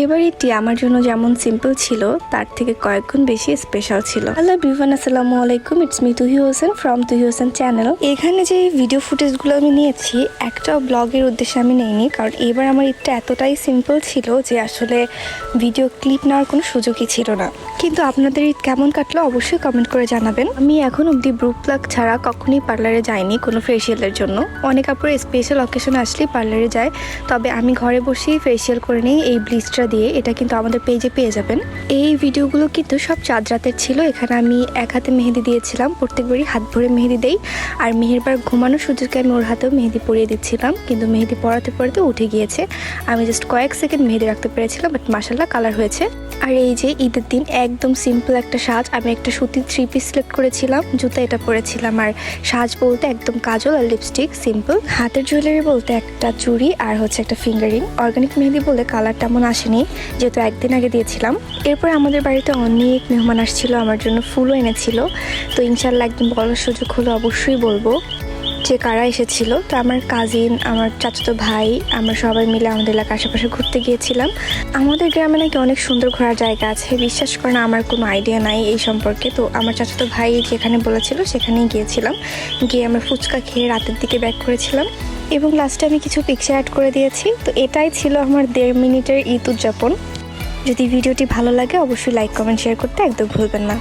এবার এটি আমার জন্য যেমন সিম্পল ছিল, তার থেকে কয়েক গুণ বেশি স্পেশাল ছিল। হ্যালো বিভান আসসালামু আলাইকুম it's me Tuhi Hossain from Tuhi Hossain channel এখানে যে ভিডিও ফুটেজগুলো আমি নিয়েছি, একটা ব্লগের উদ্দেশ্যে আমি নেইনি, কারণ এবার আমার ঈদটা এতটাই সিম্পল ছিল যে আসলে ভিডিও ক্লিপ নেওয়ার কোনো সুযোগই ছিল না। কিন্তু আপনাদের ঈদ কেমন কাটলো অবশ্যই কমেন্ট করে জানাবেন। আমি এখন অবধি ব্রু প্লাগ ছাড়া কখনোই পার্লারে যাইনি কোনো ফেসিয়ালের জন্য। অনেক আপুরে স্পেশাল অকেশন আসলেই পার্লারে যায়, তবে আমি ঘরে বসেই ফেসিয়াল করে নিই, এই ব্লিচটা দিয়ে এটা কিন্তু আমাদের পেজে পেয়ে যাবেন। এই ভিডিওগুলো কিন্তু সব চাঁদ রাতের ছিল। এখানে আমি এক হাতে মেহেদি দিয়েছিলাম, প্রত্যেকবারই হাত ভরে মেহেদি দেই। আর মেহেরবার ঘুমানোর সুযোগে আমি ওর হাতেও মেহেদি পরিয়ে দিচ্ছিলাম, কিন্তু মেহেদি পরাতে পরাতে উঠে গিয়েছে। আমি জাস্ট কয়েক সেকেন্ড মেহেদি রাখতে পেরেছিলাম বাট মাসাল্লাহ কালার হয়েছে। আর এই যে ঈদের দিন একদম সিম্পল একটা সাজ, আমি একটা সুতির থ্রি পিস সিলেক্ট করেছিলাম, জুতা এটা পরেছিলাম। আর সাজ বলতে একদম কাজল আর লিপস্টিক সিম্পল হাতের জুয়েলারি বলতে একটা চুড়ি আর হচ্ছে একটা ফিঙ্গারিং অর্গানিক মেহেদি বলে কালার তেমন আসেনি যেহেতু একদিন আগে দিয়েছিলাম। এরপরে আমাদের বাড়িতে অনেক মেহমান আসছিল, আমার জন্য ফুলও এনেছিল। তো ইনশাল্লাহ একদিন বলার সুযোগ হলে অবশ্যই বলব যে কারা এসেছিল। তো আমার কাজিন আমার চাচাতো ভাই, আমরা সবাই মিলে আমাদের এলাকার আশেপাশে ঘুরতে গিয়েছিলাম। আমাদের গ্রামে নাকি অনেক সুন্দর ঘোরার জায়গা আছে। বিশ্বাস করেন, আমার কোনো আইডিয়া নাই এই সম্পর্কে। তো আমার চাচাতো ভাই যেখানে বলেছিল, সেখানেই গিয়েছিলাম। গিয়ে আমরা ফুচকা খেয়ে রাতের দিকে ব্যাক করেছিলাম। এবং লাস্টে আমি কিছু পিকচার অ্যাড করে দিয়েছি। তো এটাই ছিল আমার দেড় মিনিটের ঈদ উদযাপন। যদি ভিডিওটি ভালো লাগে, অবশ্যই লাইক কমেন্ট শেয়ার করতে একদম ভুলবেন না।